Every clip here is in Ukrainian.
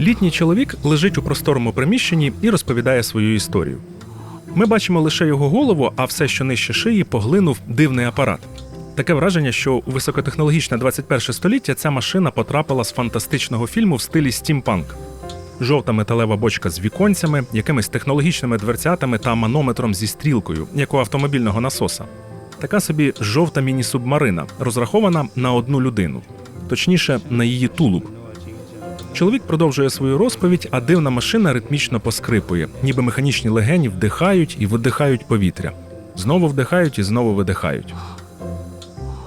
Літній чоловік лежить у просторому приміщенні і розповідає свою історію. Ми бачимо лише його голову, а все, що нижче шиї, поглинув дивний апарат. Таке враження, що у високотехнологічне 21 століття ця машина потрапила з фантастичного фільму в стилі стімпанк. Жовта металева бочка з віконцями, якимись технологічними дверцятами та манометром зі стрілкою, як у автомобільного насоса. Така собі жовта міні-субмарина, розрахована на одну людину, точніше, на її тулуб. Чоловік продовжує свою розповідь, а дивна машина ритмічно поскрипує, ніби механічні легені вдихають і видихають повітря. Знову вдихають і знову видихають.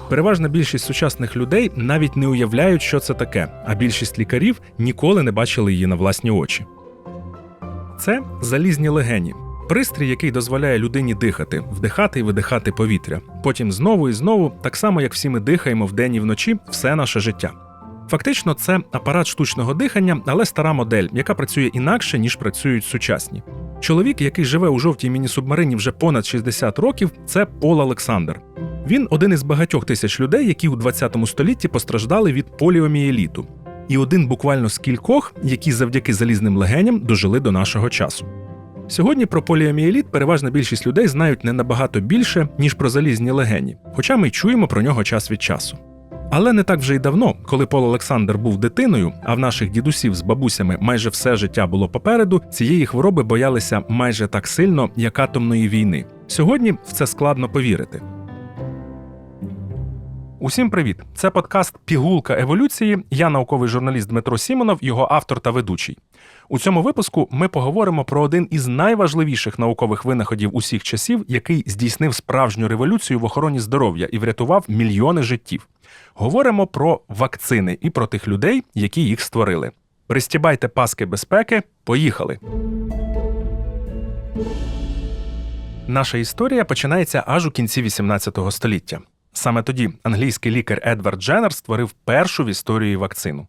Переважна більшість сучасних людей навіть не уявляють, що це таке, а більшість лікарів ніколи не бачили її на власні очі. Це залізні легені. Пристрій, який дозволяє людині дихати, вдихати і видихати повітря. Потім знову і знову, так само як всі ми дихаємо вдень і вночі, все наше життя. Фактично, це апарат штучного дихання, але стара модель, яка працює інакше, ніж працюють сучасні. Чоловік, який живе у жовтій міні-субмарині вже понад 60 років, це Пол Олександр. Він один із багатьох тисяч людей, які у 20 столітті постраждали від поліомієліту. І один буквально з кількох, які завдяки залізним легеням дожили до нашого часу. Сьогодні про поліомієліт переважна більшість людей знають не набагато більше, ніж про залізні легені, хоча ми чуємо про нього час від часу. Але не так вже й давно, коли Пол Олександр був дитиною, а в наших дідусів з бабусями майже все життя було попереду, цієї хвороби боялися майже так сильно, як атомної війни. Сьогодні в це складно повірити. Усім привіт! Це подкаст Пігулка еволюції. Я науковий журналіст Дмитро Сімонов, його автор та ведучий. У цьому випуску ми поговоримо про один із найважливіших наукових винаходів усіх часів, який здійснив справжню революцію в охороні здоров'я і врятував мільйони життів. Говоримо про вакцини і про тих людей, які їх створили. Пристібайте паски безпеки. Поїхали! Наша історія починається аж у кінці 18 століття. Саме тоді англійський лікар Едвард Дженнер створив першу в історії вакцину.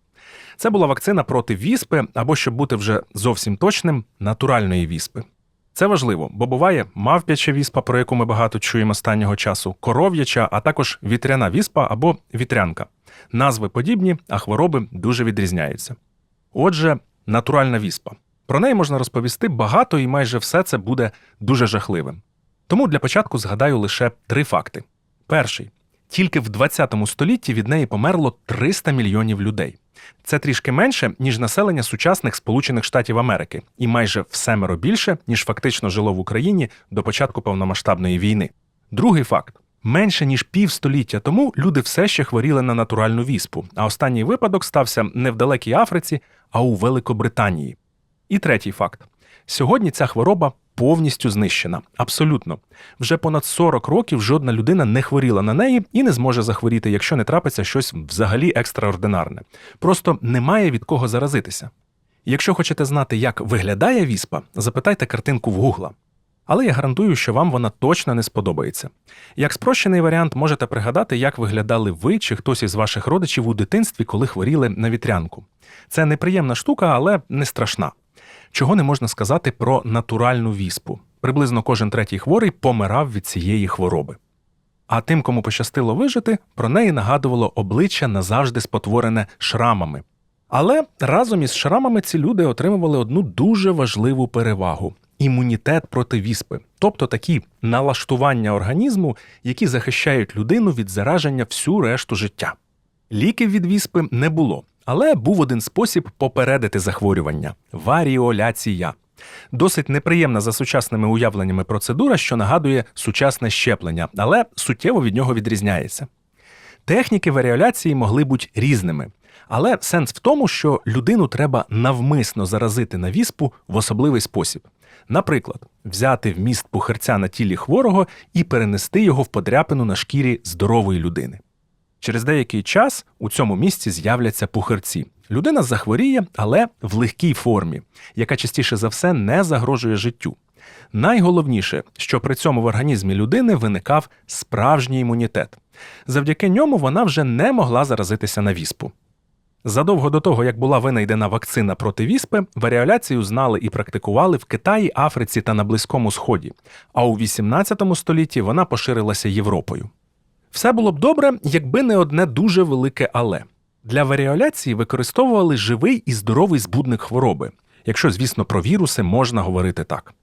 Це була вакцина проти віспи, або, щоб бути вже зовсім точним, натуральної віспи. Це важливо, бо буває мавп'яча віспа, про яку ми багато чуємо останнього часу, коров'яча, а також вітряна віспа або вітрянка. Назви подібні, а хвороби дуже відрізняються. Отже, натуральна віспа. Про неї можна розповісти багато, і майже все це буде дуже жахливим. Тому для початку згадаю лише три факти. Перший тільки в 20 столітті від неї померло 300 мільйонів людей. Це трішки менше, ніж населення сучасних Сполучених Штатів Америки, і майже в семеро більше, ніж фактично жило в Україні до початку повномасштабної війни. Другий факт: менше ніж півстоліття тому люди все ще хворіли на натуральну віспу, а останній випадок стався не в далекій Африці, а у Великобританії. І третій факт: сьогодні ця хвороба повністю знищена. Абсолютно. Вже понад 40 років жодна людина не хворіла на неї і не зможе захворіти, якщо не трапиться щось взагалі екстраординарне. Просто немає від кого заразитися. Якщо хочете знати, як виглядає віспа, запитайте картинку в Гугла. Але я гарантую, що вам вона точно не сподобається. Як спрощений варіант, можете пригадати, як виглядали ви чи хтось із ваших родичів у дитинстві, коли хворіли на вітрянку. Це неприємна штука, але не страшна. Чого не можна сказати про натуральну віспу? Приблизно кожен третій хворий помирав від цієї хвороби. А тим, кому пощастило вижити, про неї нагадувало обличчя назавжди спотворене шрамами. Але разом із шрамами ці люди отримували одну дуже важливу перевагу імунітет проти віспи, тобто такі налаштування організму, які захищають людину від зараження всю решту життя. Ліків від віспи не було, але був один спосіб попередити захворювання варіоляція. Досить неприємна за сучасними уявленнями процедура, що нагадує сучасне щеплення, але суттєво від нього відрізняється. Техніки варіоляції могли бути різними, але сенс в тому, що людину треба навмисно заразити на віспу в особливий спосіб. Наприклад, взяти вміст пухарця на тілі хворого і перенести його в подряпину на шкірі здорової людини. Через деякий час у цьому місці з'являться пухарці. Людина захворіє, але в легкій формі, яка частіше за все не загрожує життю. Найголовніше, що при цьому в організмі людини виникав справжній імунітет. Завдяки ньому вона вже не могла заразитися на віспу. Задовго до того, як була винайдена вакцина проти віспи, варіоляцію знали і практикували в Китаї, Африці та на Близькому Сході, а у 18 столітті вона поширилася Європою. Все було б добре, якби не одне дуже велике але. Для варіоляції використовували живий і здоровий збудник хвороби, якщо, звісно, про віруси можна говорити так.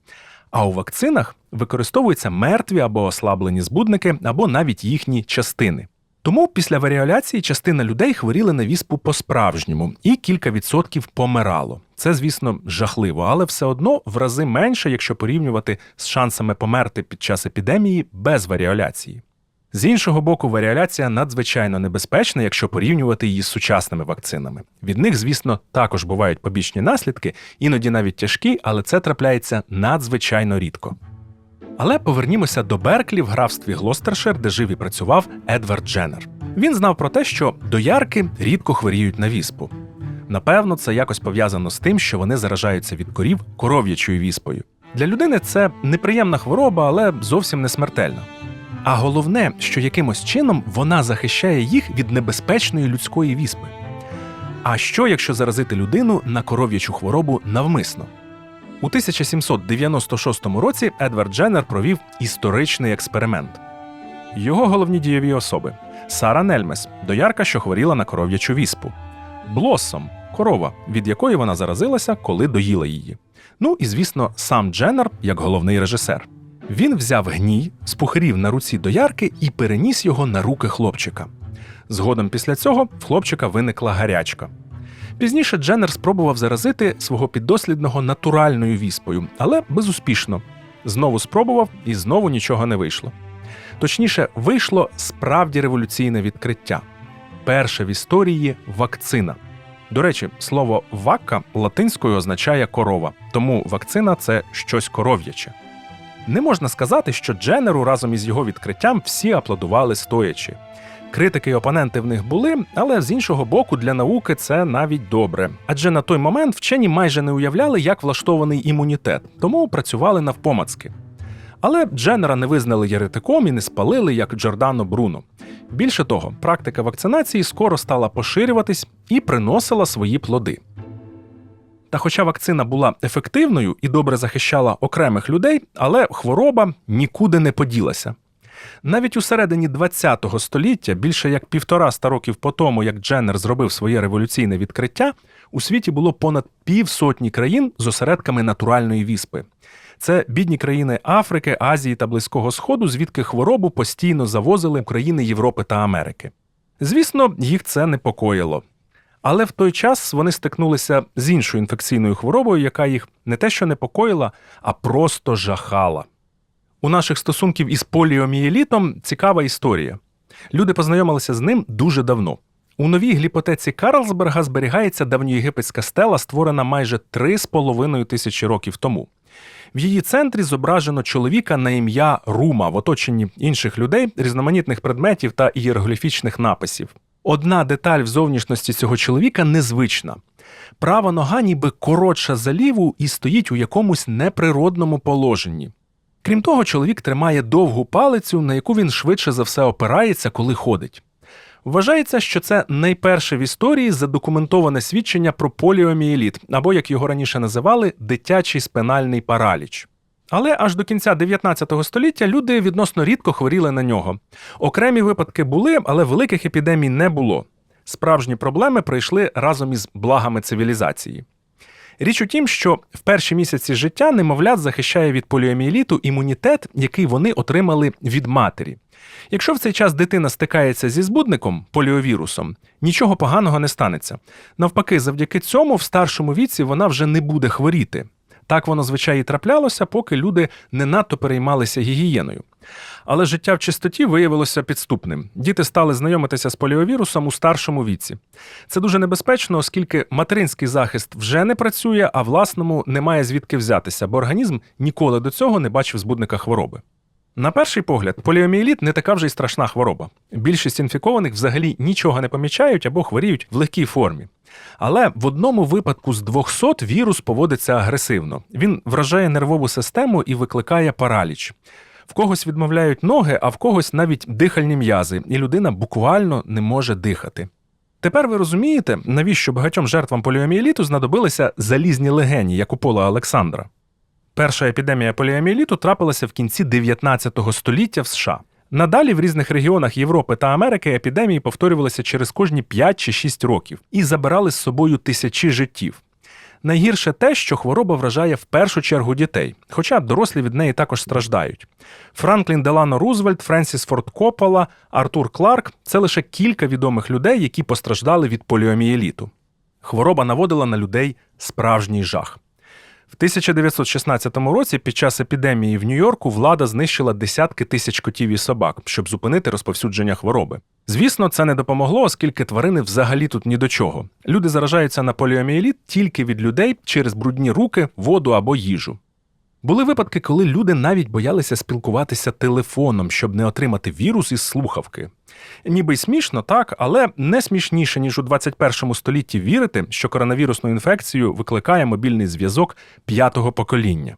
А у вакцинах використовуються мертві або ослаблені збудники, або навіть їхні частини. Тому після варіоляції частина людей хворіли на віспу по-справжньому, і кілька відсотків помирало. Це, звісно, жахливо, але все одно в рази менше, якщо порівнювати з шансами померти під час епідемії без варіоляції. З іншого боку, варіоляція надзвичайно небезпечна, якщо порівнювати її з сучасними вакцинами. Від них, звісно, також бувають побічні наслідки, іноді навіть тяжкі, але це трапляється надзвичайно рідко. Але повернімося до Берклі в графстві Глостершир, де жив і працював Едвард Дженнер. Він знав про те, що доярки рідко хворіють на віспу. Напевно, це якось пов'язано з тим, що вони заражаються від корів коров'ячою віспою. Для людини це неприємна хвороба, але зовсім не смертельна. А головне, що якимось чином вона захищає їх від небезпечної людської віспи. А що, якщо заразити людину на коров'ячу хворобу навмисно? У 1796 році Едвард Дженнер провів історичний експеримент. Його головні дієві особи Сара Нельмес, доярка, що хворіла на коров'ячу віспу, Блоссом корова, від якої вона заразилася, коли доїла її. Ну і, звісно, сам Дженнер як головний режисер. Він взяв гній, спухарів на руці доярки і переніс його на руки хлопчика. Згодом після цього в хлопчика виникла гарячка. Пізніше Дженнер спробував заразити свого піддослідного натуральною віспою, але безуспішно. Знову спробував і знову нічого не вийшло. Точніше, вийшло справді революційне відкриття. Перша в історії вакцина. До речі, слово вакка латинською означає корова, тому вакцина це щось коров'яче. Не можна сказати, що Дженнеру разом із його відкриттям всі аплодували стоячи. Критики і опоненти в них були, але з іншого боку, для науки це навіть добре. Адже на той момент вчені майже не уявляли, як влаштований імунітет, тому працювали навпомацки. Але Дженнера не визнали єретиком і не спалили, як Джордано Бруно. Більше того, практика вакцинації скоро стала поширюватись і приносила свої плоди. Та хоча вакцина була ефективною і добре захищала окремих людей, але хвороба нікуди не поділася. Навіть у середині ХХ століття, більше як півтораста років по тому, як Дженнер зробив своє революційне відкриття, у світі було понад півсотні країн з осередками натуральної віспи. Це бідні країни Африки, Азії та Близького Сходу, звідки хворобу постійно завозили країни Європи та Америки. Звісно, їх це непокоїло. Але в той час вони стикнулися з іншою інфекційною хворобою, яка їх не те що непокоїла, а просто жахала. У наших стосунків із поліомієлітом цікава історія. Люди познайомилися з ним дуже давно. У новій гліпотеці Карлсберга зберігається давньоєгипетська стела, створена майже 3,5 тисячі років тому. В її центрі зображено чоловіка на ім'я Рума в оточенні інших людей, різноманітних предметів та ієрогліфічних написів. Одна деталь в зовнішності цього чоловіка незвична. Права нога ніби коротша за ліву і стоїть у якомусь неприродному положенні. Крім того, чоловік тримає довгу палицю, на яку він швидше за все опирається, коли ходить. Вважається, що це найперше в історії задокументоване свідчення про поліомієліт, або, як його раніше називали, дитячий спинальний параліч. Але аж до кінця 19 століття люди відносно рідко хворіли на нього. Окремі випадки були, але великих епідемій не було. Справжні проблеми прийшли разом із благами цивілізації. Річ у тім, що в перші місяці життя немовлят захищає від поліомієліту імунітет, який вони отримали від матері. Якщо в цей час дитина стикається зі збудником поліовірусом, нічого поганого не станеться. Навпаки, завдяки цьому в старшому віці вона вже не буде хворіти. Так воно звичайно і траплялося, поки люди не надто переймалися гігієною. Але життя в чистоті виявилося підступним. Діти стали знайомитися з поліовірусом у старшому віці. Це дуже небезпечно, оскільки материнський захист вже не працює, а власному немає звідки взятися, бо організм ніколи до цього не бачив збудника хвороби. На перший погляд, поліомієліт не така вже й страшна хвороба. Більшість інфікованих взагалі нічого не помічають або хворіють в легкій формі. Але в одному випадку з 200 вірус поводиться агресивно. Він вражає нервову систему і викликає параліч. В когось відмовляють ноги, а в когось навіть дихальні м'язи, і людина буквально не може дихати. Тепер ви розумієте, навіщо багатьом жертвам поліомієліту знадобилися залізні легені, як у Пола Олександра. Перша епідемія поліомієліту трапилася в кінці 19 століття в США. Надалі в різних регіонах Європи та Америки епідемії повторювалися через кожні 5 чи 6 років і забирали з собою тисячі життів. Найгірше те, що хвороба вражає в першу чергу дітей, хоча дорослі від неї також страждають. Франклін Делано Рузвельт, Френсіс Форд Коппола, Артур Кларк це лише кілька відомих людей, які постраждали від поліомієліту. Хвороба наводила на людей справжній жах. В 1916 році під час епідемії в Нью-Йорку влада знищила десятки тисяч котів і собак, щоб зупинити розповсюдження хвороби. Звісно, це не допомогло, оскільки тварини взагалі тут ні до чого. Люди заражаються на поліоміеліт тільки від людей через брудні руки, воду або їжу. Були випадки, коли люди навіть боялися спілкуватися телефоном, щоб не отримати вірус із слухавки. Ніби й смішно, так, але не смішніше, ніж у 21 столітті вірити, що коронавірусну інфекцію викликає мобільний зв'язок п'ятого покоління.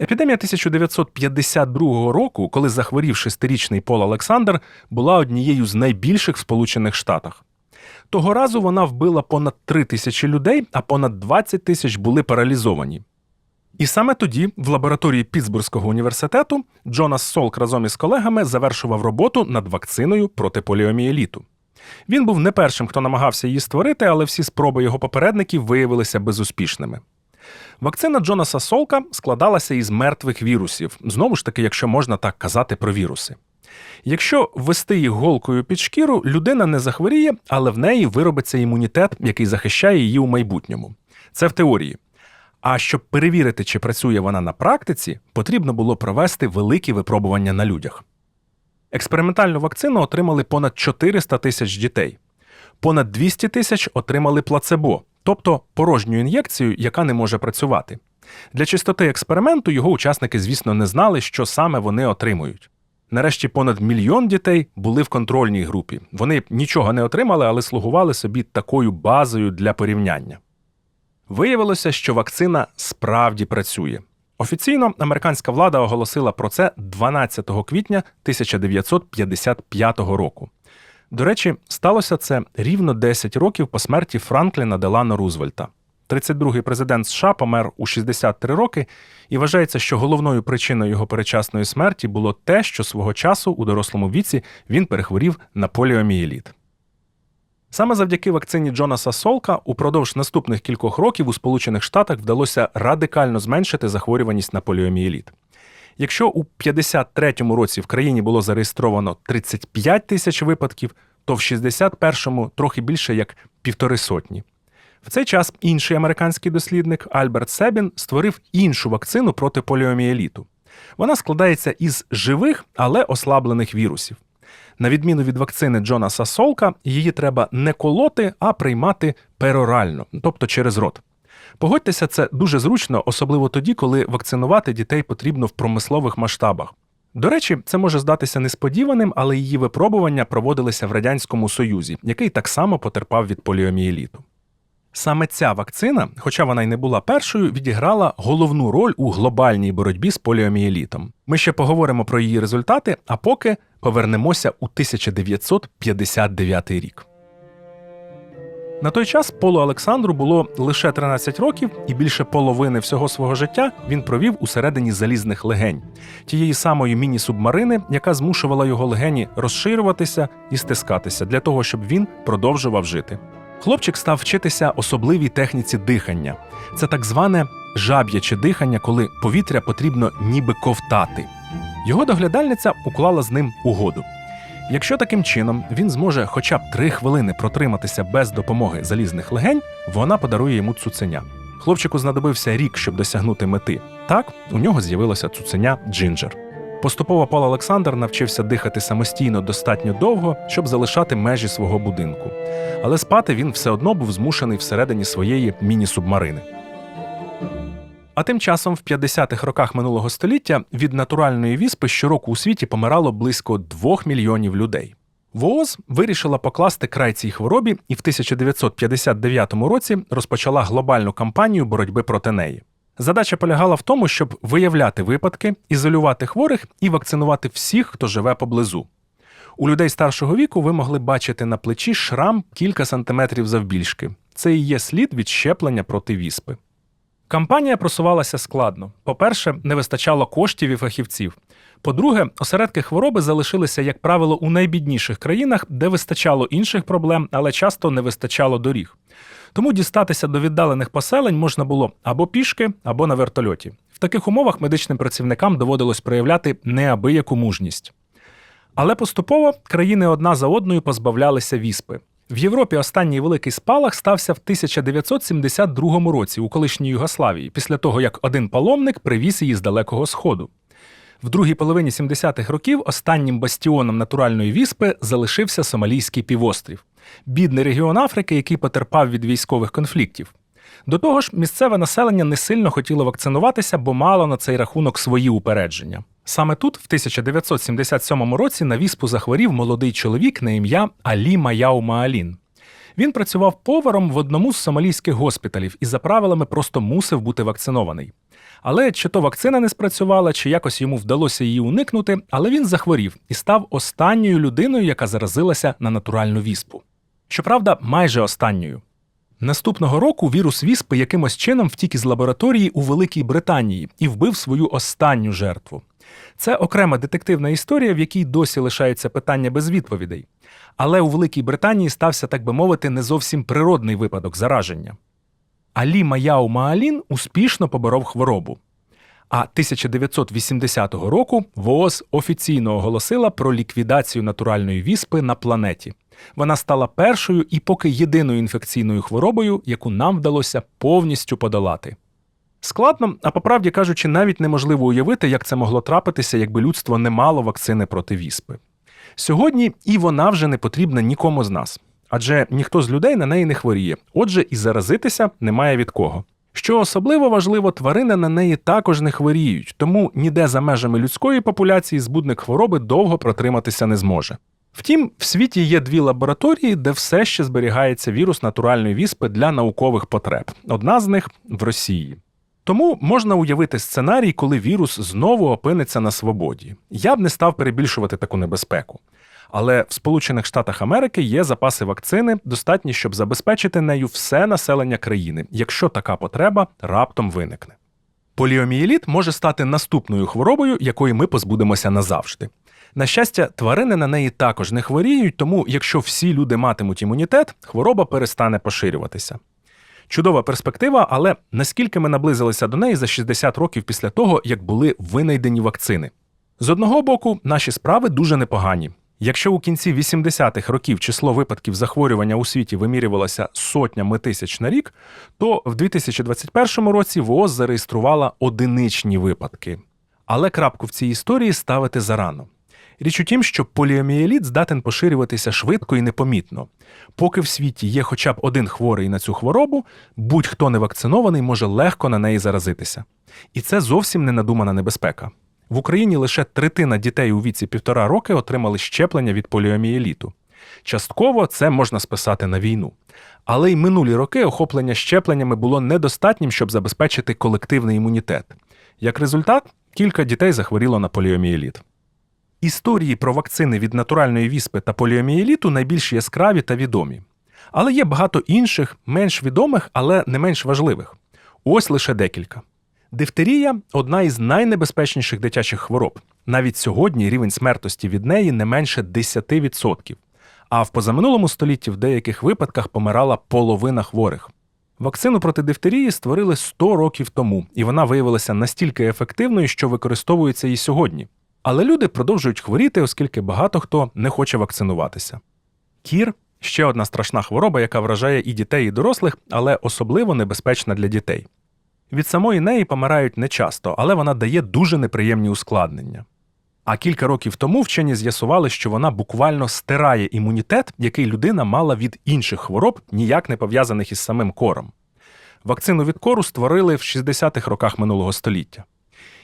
Епідемія 1952 року, коли захворів шестирічний Пол Олександр, була однією з найбільших в Сполучених Штатах. Того разу вона вбила понад 3 тисячі людей, а понад 20 тисяч були паралізовані. І саме тоді, в лабораторії Пітсбурзького університету, Джонас Солк разом із колегами завершував роботу над вакциною проти поліомієліту. Він був не першим, хто намагався її створити, але всі спроби його попередників виявилися безуспішними. Вакцина Джонаса Солка складалася із мертвих вірусів, знову ж таки, якщо можна так казати про віруси. Якщо ввести їх голкою під шкіру, людина не захворіє, але в неї виробиться імунітет, який захищає її у майбутньому. Це в теорії. А щоб перевірити, чи працює вона на практиці, потрібно було провести великі випробування на людях. Експериментальну вакцину отримали понад 400 тисяч дітей, понад 200 тисяч отримали плацебо, тобто порожню ін'єкцію, яка не може працювати. Для чистоти експерименту його учасники, звісно, не знали, що саме вони отримують. Нарешті понад мільйон дітей були в контрольній групі. Вони нічого не отримали, але слугували собі такою базою для порівняння. Виявилося, що вакцина справді працює. Офіційно американська влада оголосила про це 12 квітня 1955 року. До речі, сталося це рівно 10 років по смерті Франкліна Делано Рузвельта. 32-й президент США помер у 63 роки, і вважається, що головною причиною його перечасної смерті було те, що свого часу у дорослому віці він перехворів на поліомієліт. Саме завдяки вакцині Джонаса Солка упродовж наступних кількох років у Сполучених Штатах вдалося радикально зменшити захворюваність на поліомієліт. Якщо у 53-му році в країні було зареєстровано 35 тисяч випадків, то в 61-му трохи більше як півтори сотні. В цей час інший американський дослідник Альберт Себін створив іншу вакцину проти поліомієліту. Вона складається із живих, але ослаблених вірусів. На відміну від вакцини Джонаса Солка, її треба не колоти, а приймати перорально, тобто через рот. Погодьтеся, це дуже зручно, особливо тоді, коли вакцинувати дітей потрібно в промислових масштабах. До речі, це може здатися несподіваним, але її випробування проводилися в Радянському Союзі, який так само потерпав від поліомієліту. Саме ця вакцина, хоча вона й не була першою, відіграла головну роль у глобальній боротьбі з поліомієлітом. Ми ще поговоримо про її результати, а поки повернемося у 1959 рік. На той час Полу Олександру було лише 13 років, і більше половини всього свого життя він провів усередині залізних легень, тієї самої міні-субмарини, яка змушувала його легені розширюватися і стискатися для того, щоб він продовжував жити. Хлопчик став вчитися особливій техніці дихання. Це так зване жаб'яче дихання, коли повітря потрібно ніби ковтати. Його доглядальниця уклала з ним угоду. Якщо таким чином він зможе хоча б три хвилини протриматися без допомоги залізних легень, вона подарує йому цуценя. Хлопчику знадобився рік, щоб досягнути мети. Так, у нього з'явилося цуценя Джинджер. Поступово Пол Олександр навчився дихати самостійно достатньо довго, щоб залишати межі свого будинку. Але спати він все одно був змушений всередині своєї міні-субмарини. А тим часом, в 50-х роках минулого століття від натуральної віспи щороку у світі помирало близько 2 мільйонів людей. ВООЗ вирішила покласти край цій хворобі і в 1959 році розпочала глобальну кампанію боротьби проти неї. Задача полягала в тому, щоб виявляти випадки, ізолювати хворих і вакцинувати всіх, хто живе поблизу. У людей старшого віку ви могли бачити на плечі шрам кілька сантиметрів завбільшки. Це і є слід від щеплення проти віспи. Кампанія просувалася складно. По-перше, не вистачало коштів і фахівців. По-друге, осередки хвороби залишилися, як правило, у найбідніших країнах, де вистачало інших проблем, але часто не вистачало доріг. Тому дістатися до віддалених поселень можна було або пішки, або на вертольоті. В таких умовах медичним працівникам доводилось проявляти неабияку мужність. Але поступово країни одна за одною позбавлялися віспи. В Європі останній великий спалах стався в 1972 році у колишній Югославії, після того як один паломник привіз її з далекого сходу. В другій половині 70-х років останнім бастіоном натуральної віспи залишився Сомалійський півострів, бідний регіон Африки, який потерпав від військових конфліктів. До того ж, місцеве населення не сильно хотіло вакцинуватися, бо мало на цей рахунок свої упередження. Саме тут, в 1977 році, на віспу захворів молодий чоловік на ім'я Алі Маяу Маалін. Він працював поваром в одному з сомалійських госпіталів і за правилами просто мусив бути вакцинований. Але чи то вакцина не спрацювала, чи якось йому вдалося її уникнути, але він захворів і став останньою людиною, яка заразилася на натуральну віспу. Щоправда, майже останньою. Наступного року вірус віспи якимось чином втік із лабораторії у Великій Британії і вбив свою останню жертву. Це окрема детективна історія, в якій досі лишається питання без відповідей. Але у Великій Британії стався, так би мовити, не зовсім природний випадок зараження. Алі Маяу Маалін успішно поборов хворобу. А 1980 року ВООЗ офіційно оголосила про ліквідацію натуральної віспи на планеті. Вона стала першою і поки єдиною інфекційною хворобою, яку нам вдалося повністю подолати. Складно, а по правді кажучи, навіть неможливо уявити, як це могло трапитися, якби людство не мало вакцини проти віспи. Сьогодні і вона вже не потрібна нікому з нас, адже ніхто з людей на неї не хворіє, отже, і заразитися немає від кого. Що особливо важливо, тварини на неї також не хворіють, тому ніде за межами людської популяції збудник хвороби довго протриматися не зможе. Втім, в світі є дві лабораторії, де все ще зберігається вірус натуральної віспи для наукових потреб. Одна з них в Росії. Тому можна уявити сценарій, коли вірус знову опиниться на свободі. Я б не став перебільшувати таку небезпеку. Але в Сполучених Штатах Америки є запаси вакцини, достатні, щоб забезпечити нею все населення країни, якщо така потреба раптом виникне. Поліомієліт може стати наступною хворобою, якої ми позбудемося назавжди. На щастя, тварини на неї також не хворіють, тому якщо всі люди матимуть імунітет, хвороба перестане поширюватися. Чудова перспектива, але наскільки ми наблизилися до неї за 60 років після того, як були винайдені вакцини. З одного боку, наші справи дуже непогані. Якщо у кінці 80-х років число випадків захворювання у світі вимірювалося сотнями тисяч на рік, то в 2021 році ВООЗ зареєструвала одиничні випадки. Але крапку в цій історії ставити зарано. Річ у тім, що поліомієліт здатен поширюватися швидко і непомітно. Поки в світі є хоча б один хворий на цю хворобу, будь-хто не вакцинований може легко на неї заразитися. І це зовсім не надумана небезпека. В Україні лише третина дітей у віці півтора роки отримали щеплення від поліомієліту. Частково це можна списати на війну. Але й минулі роки охоплення щепленнями було недостатнім, щоб забезпечити колективний імунітет. Як результат, кілька дітей захворіло на поліомієліт. Історії про вакцини від натуральної віспи та поліомієліту найбільш яскраві та відомі. Але є багато інших, менш відомих, але не менш важливих. Ось лише декілька. Дифтерія одна із найнебезпечніших дитячих хвороб. Навіть сьогодні рівень смертності від неї не менше 10%. А в позаминулому столітті в деяких випадках помирала половина хворих. Вакцину проти дифтерії створили 100 років тому, і вона виявилася настільки ефективною, що використовується і сьогодні. Але люди продовжують хворіти, оскільки багато хто не хоче вакцинуватися. Кір ще одна страшна хвороба, яка вражає і дітей, і дорослих, але особливо небезпечна для дітей. Від самої неї помирають нечасто, але вона дає дуже неприємні ускладнення. А кілька років тому вчені з'ясували, що вона буквально стирає імунітет, який людина мала від інших хвороб, ніяк не пов'язаних із самим кором. Вакцину від кору створили в 60-х роках минулого століття.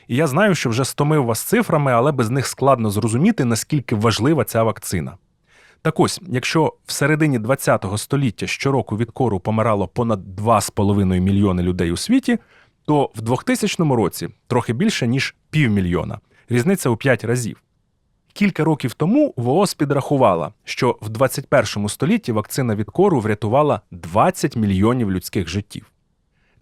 І я знаю, що вже стомив вас цифрами, але без них складно зрозуміти, наскільки важлива ця вакцина. Так ось, якщо в середині ХХ століття щороку від кору помирало понад 2,5 мільйони людей у світі, то в 2000 році трохи більше, ніж півмільйона. Різниця у 5 разів. Кілька років тому ВООЗ підрахувала, що в 21 столітті вакцина від кору врятувала 20 мільйонів людських життів.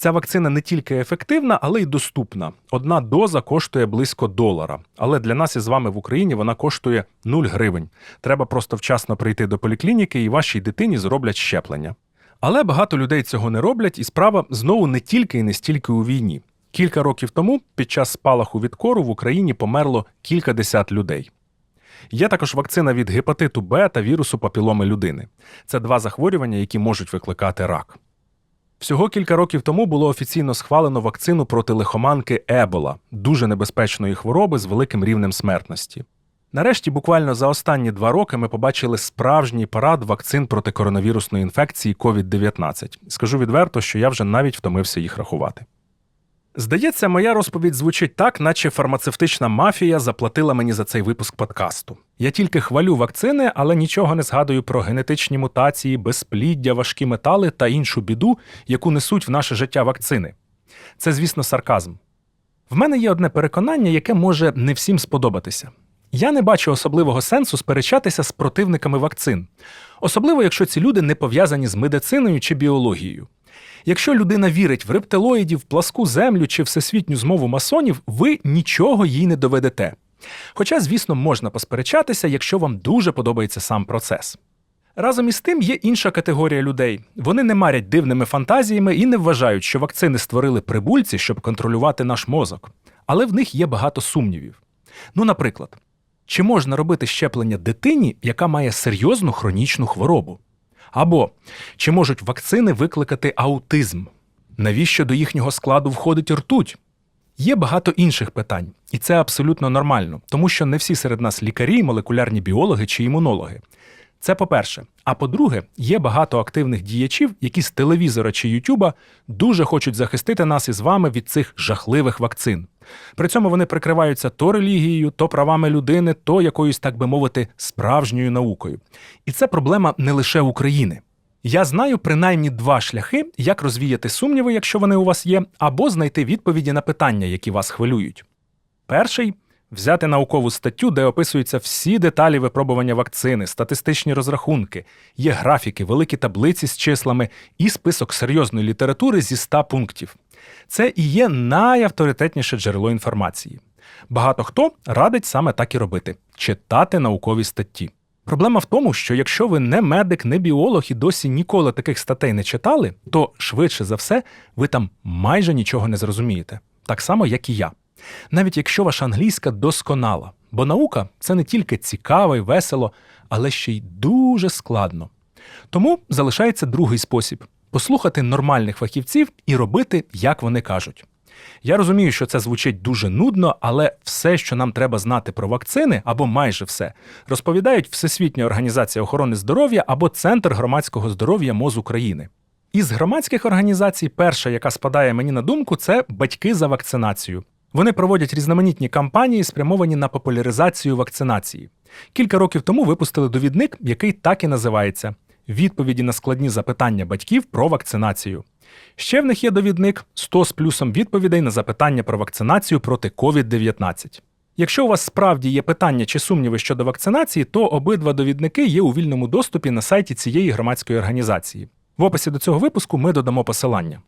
Ця вакцина не тільки ефективна, але й доступна. Одна доза коштує близько долара. Але для нас із вами в Україні вона коштує 0 гривень. Треба просто вчасно прийти до поліклініки і вашій дитині зроблять щеплення. Але багато людей цього не роблять, і справа знову не тільки і не стільки у війні. Кілька років тому під час спалаху від кору в Україні померло кількадесят людей. Є також вакцина від гепатиту Б та вірусу папіломи людини. Це два захворювання, які можуть викликати рак. Всього кілька років тому було офіційно схвалено вакцину проти лихоманки Ебола, дуже небезпечної хвороби з великим рівнем смертності. Нарешті, буквально за останні два роки ми побачили справжній парад вакцин проти коронавірусної інфекції COVID-19. Скажу відверто, що я вже навіть втомився їх рахувати. Здається, моя розповідь звучить так, наче фармацевтична мафія заплатила мені за цей випуск подкасту. Я тільки хвалю вакцини, але нічого не згадую про генетичні мутації, безпліддя, важкі метали та іншу біду, яку несуть в наше життя вакцини. Це, звісно, сарказм. В мене є одне переконання, яке може не всім сподобатися. Я не бачу особливого сенсу сперечатися з противниками вакцин, особливо якщо ці люди не пов'язані з медициною чи біологією. Якщо людина вірить в рептилоїдів, пласку землю чи всесвітню змову масонів, ви нічого їй не доведете. Хоча, звісно, можна посперечатися, якщо вам дуже подобається сам процес. Разом із тим є інша категорія людей. Вони не марять дивними фантазіями і не вважають, що вакцини створили прибульці, щоб контролювати наш мозок. Але в них є багато сумнівів. Ну, наприклад, чи можна робити щеплення дитині, яка має серйозну хронічну хворобу? Або чи можуть вакцини викликати аутизм? Навіщо до їхнього складу входить ртуть? Є багато інших питань, і це абсолютно нормально, тому що не всі серед нас лікарі, молекулярні біологи чи імунологи. Це по-перше. А по-друге, є багато активних діячів, які з телевізора чи Ютуба дуже хочуть захистити нас із вами від цих жахливих вакцин. При цьому вони прикриваються то релігією, то правами людини, то якоюсь, так би мовити, справжньою наукою. І це проблема не лише України. Я знаю принаймні два шляхи, як розвіяти сумніви, якщо вони у вас є, або знайти відповіді на питання, які вас хвилюють. Перший взяти наукову статтю, де описуються всі деталі випробування вакцини, статистичні розрахунки, є графіки, великі таблиці з числами і список серйозної літератури зі 100 пунктів. Це і є найавторитетніше джерело інформації. Багато хто радить саме так і робити читати наукові статті. Проблема в тому, що якщо ви не медик, не біолог і досі ніколи таких статей не читали, то швидше за все ви там майже нічого не зрозумієте, так само, як і я. Навіть якщо ваша англійська досконала, бо наука це не тільки цікаво і весело, але ще й дуже складно. Тому залишається другий спосіб послухати нормальних фахівців і робити, як вони кажуть. Я розумію, що це звучить дуже нудно, але все, що нам треба знати про вакцини, або майже все, розповідають Всесвітня організація охорони здоров'я або Центр громадського здоров'я МОЗ України. Із громадських організацій, перша, яка спадає мені на думку, це батьки за вакцинацію. Вони проводять різноманітні кампанії, спрямовані на популяризацію вакцинації. Кілька років тому випустили довідник, який так і називається Відповіді на складні запитання батьків про вакцинацію. Ще в них є довідник 100 з плюсом відповідей на запитання про вакцинацію проти COVID-19. Якщо у вас справді є питання чи сумніви щодо вакцинації, то обидва довідники є у вільному доступі на сайті цієї громадської організації. В описі до цього випуску ми додамо посилання.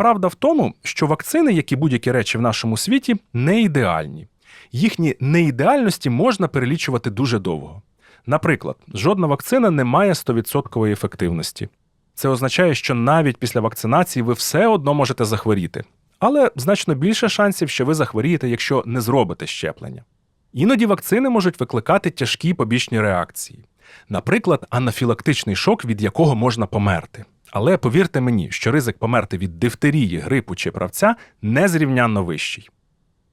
Правда в тому, що вакцини, як і будь-які речі в нашому світі, не ідеальні. Їхні неідеальності можна перелічувати дуже довго. Наприклад, жодна вакцина не має 100% ефективності. Це означає, що навіть після вакцинації ви все одно можете захворіти, але значно більше шансів, що ви захворієте, якщо не зробите щеплення. Іноді вакцини можуть викликати тяжкі побічні реакції, наприклад, анафілактичний шок, від якого можна померти. Але повірте мені, що ризик померти від дифтерії, грипу чи правця незрівнянно вищий.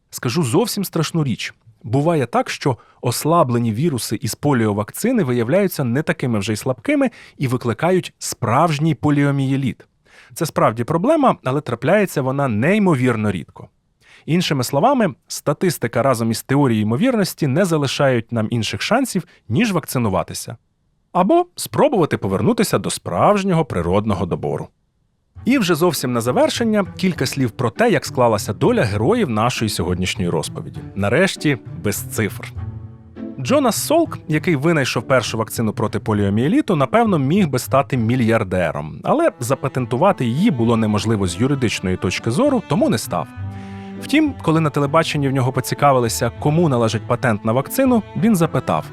Скажу зовсім страшну річ. Буває так, що ослаблені віруси із поліовакцини виявляються не такими вже й слабкими і викликають справжній поліомієліт. Це справді проблема, але трапляється вона неймовірно рідко. Іншими словами, статистика разом із теорією ймовірності не залишають нам інших шансів, ніж вакцинуватися. Або спробувати повернутися до справжнього природного добору. І вже зовсім на завершення кілька слів про те, як склалася доля героїв нашої сьогоднішньої розповіді. Нарешті без цифр. Джонас Солк, який винайшов першу вакцину проти поліомієліту, напевно, міг би стати мільярдером, але запатентувати її було неможливо з юридичної точки зору, тому не став. Втім, коли на телебаченні в нього поцікавилися, кому належить патент на вакцину, він запитав: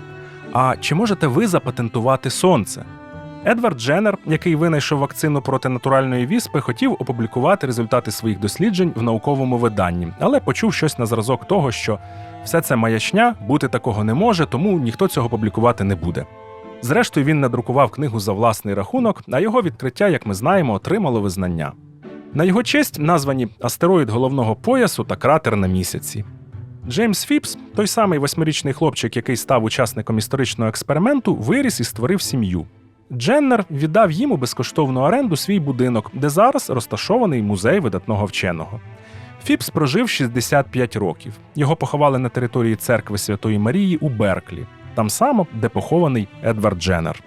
А чи можете ви запатентувати сонце? Едвард Дженнер, який винайшов вакцину проти натуральної віспи, хотів опублікувати результати своїх досліджень в науковому виданні, але почув щось на зразок того, що все це маячня, бути такого не може, тому ніхто цього публікувати не буде. Зрештою, він надрукував книгу за власний рахунок, а його відкриття, як ми знаємо, отримало визнання. На його честь названі астероїд головного поясу та кратер на місяці. Джеймс Фіпс, той самий восьмирічний хлопчик, який став учасником історичного експерименту, виріс і створив сім'ю. Дженнер віддав їм у безкоштовну оренду свій будинок, де зараз розташований музей видатного вченого. Фіпс прожив 65 років. Його поховали на території церкви Святої Марії у Берклі, там само, де похований Едвард Дженнер.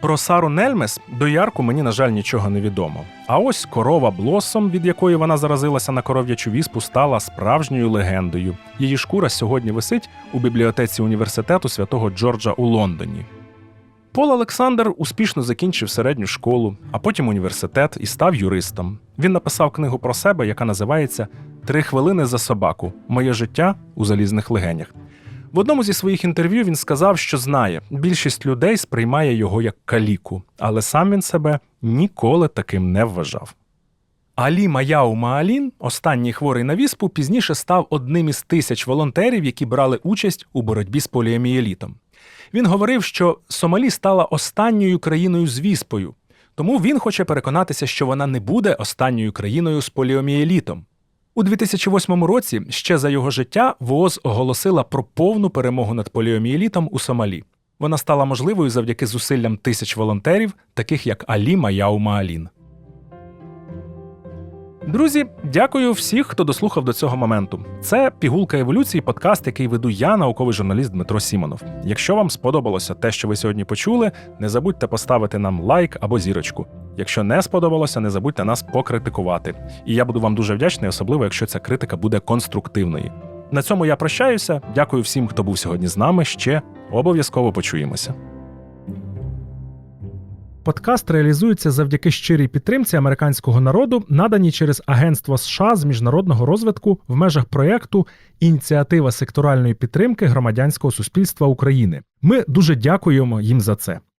Про Сару Нельмес доярку мені, на жаль, нічого не відомо. А ось корова Блоссом, від якої вона заразилася на коров'ячу віспу, стала справжньою легендою. Її шкура сьогодні висить у бібліотеці університету святого Джорджа у Лондоні. Пол Олександр успішно закінчив середню школу, а потім університет і став юристом. Він написав книгу про себе, яка називається Три хвилини за собаку. Моє життя у залізних легенях. В одному зі своїх інтерв'ю він сказав, що знає, більшість людей сприймає його як каліку, але сам він себе ніколи таким не вважав. Алі Маяу Маалін, останній хворий на віспу, пізніше став одним із тисяч волонтерів, які брали участь у боротьбі з поліомієлітом. Він говорив, що Сомалі стала останньою країною з віспою, тому він хоче переконатися, що вона не буде останньою країною з поліомієлітом. У 2008 році, ще за його життя, ВООЗ оголосила про повну перемогу над поліомієлітом у Сомалі. Вона стала можливою завдяки зусиллям тисяч волонтерів, таких як Алі Маяума Маалін. Друзі, дякую всіх, хто дослухав до цього моменту. Це пігулка еволюції, подкаст, який веду я, науковий журналіст Дмитро Сімонов. Якщо вам сподобалося те, що ви сьогодні почули, не забудьте поставити нам лайк або зірочку. Якщо не сподобалося, не забудьте нас покритикувати. І я буду вам дуже вдячний, особливо якщо ця критика буде конструктивною. На цьому я прощаюся. Дякую всім, хто був сьогодні з нами. Ще обов'язково почуємося. Подкаст реалізується завдяки щирій підтримці американського народу, наданій через Агентство США з міжнародного розвитку в межах проєкту Ініціатива секторальної підтримки громадянського суспільства України. Ми дуже дякуємо їм за це.